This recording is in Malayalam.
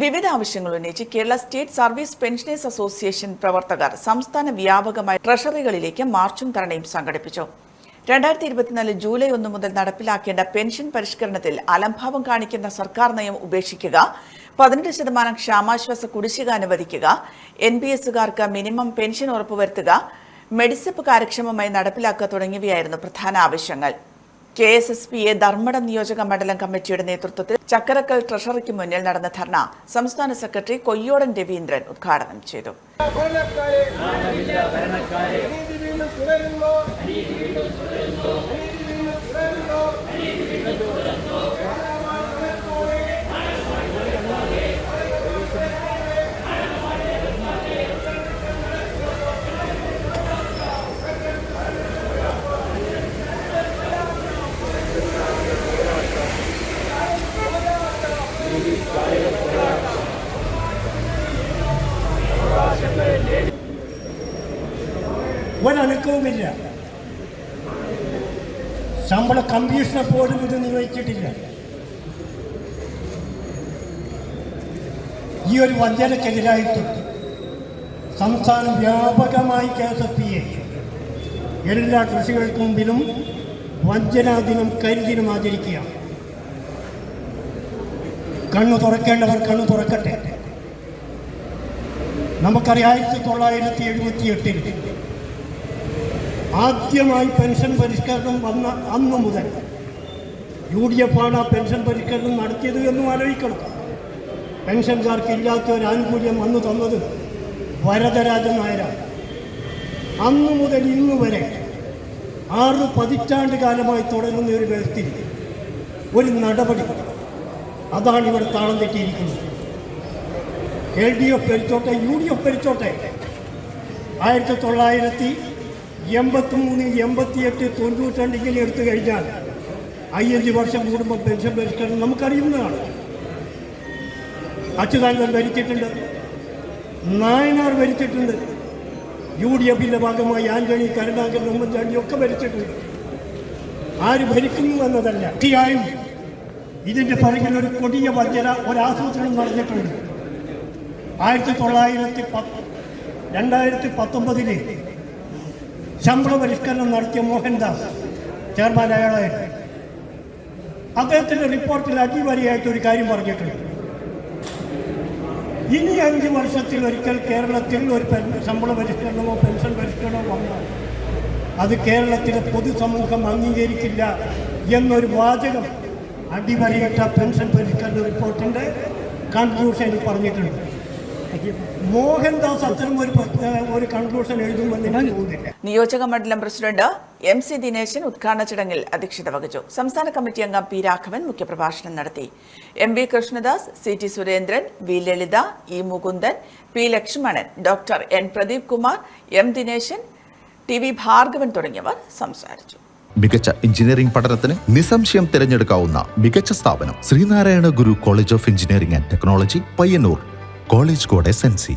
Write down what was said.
വിവിധ ആവശ്യങ്ങൾ ഉന്നയിച്ച് Kerala state service pensioners association പ്രവർത്തകർ സംസ്ഥാന വ്യാപകമായി ട്രഷറികളിലേക്ക് മാർച്ചും ധരണയും സംഘടിപ്പിച്ചു. രണ്ടായിരത്തി ഇരുപത്തിനാല് ജൂലൈ ഒന്ന് മുതൽ നടപ്പിലാക്കേണ്ട പെൻഷൻ പരിഷ്കരണത്തിൽ അലംഭാവം കാണിക്കുന്ന സർക്കാർ നയം ഉപേക്ഷിക്കുക പതിനെട്ട് ശതമാനം ക്ഷാമാശ്വാസ കുടിശ്ശിക അനുവദിക്കുക എൻ പി എസുകാർക്ക് മിനിമം പെൻഷൻ ഉറപ്പുവരുത്തുക മെഡിസെപ്പ് കാര്യക്ഷമമായി നടപ്പിലാക്കുക തുടങ്ങിയവയായിരുന്നു പ്രധാന ആവശ്യങ്ങൾ. K S S P A Dharmadam നിയോജക മണ്ഡലം കമ്മിറ്റിയുടെ നേതൃത്വത്തിൽ ചക്കരക്കൽ ട്രഷറിക്ക് മുന്നിൽ നടന്ന ധർണ സംസ്ഥാന സെക്രട്ടറി കൊയ്യോടൻ രവീന്ദ്രൻ ഉദ്ഘാടനം ചെയ്തു. ഭരണക്കാരെ ഒരനക്കവുമില്ല. ശമ്പള കമ്മീഷനെ പോലും ഇത് നിയോഗിച്ചിട്ടില്ല ഈ ഒരു വഞ്ചനക്കെതിരായിട്ട് സംസ്ഥാനം വ്യാപകമായി കെ എല്ലാ കൃഷികൾക്ക് മുമ്പിലും വഞ്ചനാ ദിനം കരിദിനം ആചരിക്കുകയാണ്. കണ്ണു തുറക്കേണ്ടവർ കണ്ണു തുറക്കട്ടെ. നമുക്കറിയാം ആയിരത്തി തൊള്ളായിരത്തി എഴുപത്തി എട്ടിൽ ആദ്യമായി പെൻഷൻ പരിഷ്കരണം വന്ന അന്നു മുതൽ യു ഡി എഫ് ആണ് ആ പെൻഷൻ പരിഷ്കരണം നടത്തിയത് എന്നും ആലോചിക്കണം. പെൻഷൻകാർക്ക് ഇല്ലാത്ത ഒരു ആനുകൂല്യം വന്നു തന്നത് വരദരാജൻ നായരാണ്. അന്നു മുതൽ ഇന്ന് വരെ ആറ് പതിറ്റാണ്ട് കാലമായി തുടരുന്ന ഒരു വ്യക്തി ഒരു നടപടി അതാണ് ഇവിടെ താളം തെറ്റിയിരിക്കുന്നത്. എൽ ഡി എഫ് ഭരിച്ചോട്ടെ യു ഡി എഫ് ഭരിച്ചോട്ടെ. ആയിരത്തി തൊള്ളായിരത്തി എൺപത്തി മൂന്ന് എൺപത്തിയെട്ട് തൊണ്ണൂറ്റി ഇങ്ങനെ എടുത്തു കഴിഞ്ഞാൽ അയ്യഞ്ച് വർഷം കൂടുമ്പോൾ പെൻഷൻ പരിഷ്കരണം നമുക്കറിയുന്നതാണ്. അച്യുതാനന്ദൻ ഭരിച്ചിട്ടുണ്ട്. നായനാർ ഭരിച്ചിട്ടുണ്ട്. യു ഡി എഫിന്റെ ഭാഗമായി ആന്റണി കരുണാകരൻ ഉമ്മൻചാണ്ടി ഒക്കെ ഭരിച്ചിട്ടുണ്ട്. ആര് ഭരിക്കുന്നു എന്നതല്ല തീർച്ചയായും ഇതിന്റെ പിറകിൽ ഒരു കൊടിയ വഞ്ചന ഒരാസൂത്രണം നടന്നിട്ടുണ്ട്. ആയിരത്തി തൊള്ളായിരത്തി പത്ത് രണ്ടായിരത്തി പത്തൊമ്പതിൽ ശമ്പള പരിഷ്കരണം നടത്തിയ മോഹൻദാസ് ചെയർമാൻ അയാളെ. അദ്ദേഹത്തിന്റെ റിപ്പോർട്ടിൽ അടിവരിയായിട്ട് ഒരു കാര്യം പറഞ്ഞിട്ടുണ്ട്. ഇനി അഞ്ച് വർഷത്തിൽ ഒരിക്കൽ കേരളത്തിൽ ഒരു ശമ്പള പരിഷ്കരണമോ പെൻഷൻ പരിഷ്കരണമോ വന്നാൽ അത് കേരളത്തിലെ പൊതുസമൂഹം അംഗീകരിക്കില്ല എന്നൊരു വാചകം അടിവരയിട്ട പെൻഷൻ പരിഷ്കരണ റിപ്പോർട്ടിന്റെ കൺക്ലൂഷൻ പറഞ്ഞിട്ടുണ്ട്. മോഹൻദാസ് അത്തരം ഒരു ഒരു കൺക്ലൂഷൻ എഴുതുമെന്ന് എനിക്ക് തോന്നുന്നില്ല. നിയോജക മണ്ഡലം പ്രസിഡന്റ് എം സി ദിനേശൻ ഉദ്ഘാടന ചടങ്ങിൽ അധ്യക്ഷത വഹിച്ചു. സംസ്ഥാന കമ്മിറ്റി അംഗം പി രാഘവൻ മുഖ്യപ്രഭാഷണം നടത്തി. M V Krishnadas C T Surendran V Lalitha E Mukundan P Lakshmanan doctor N Pradeep Kumar M Dineshan T V Bhargavan തുടങ്ങിയവർ സംസാരിച്ചു. മികച്ച എഞ്ചിനീയറിംഗ് പഠനത്തിന് നിസ്സംശയം തിരഞ്ഞെടുക്കാവുന്ന മികച്ച സ്ഥാപനം Sreenarayana Guru college of engineering and technology Payyanur. College code S N C.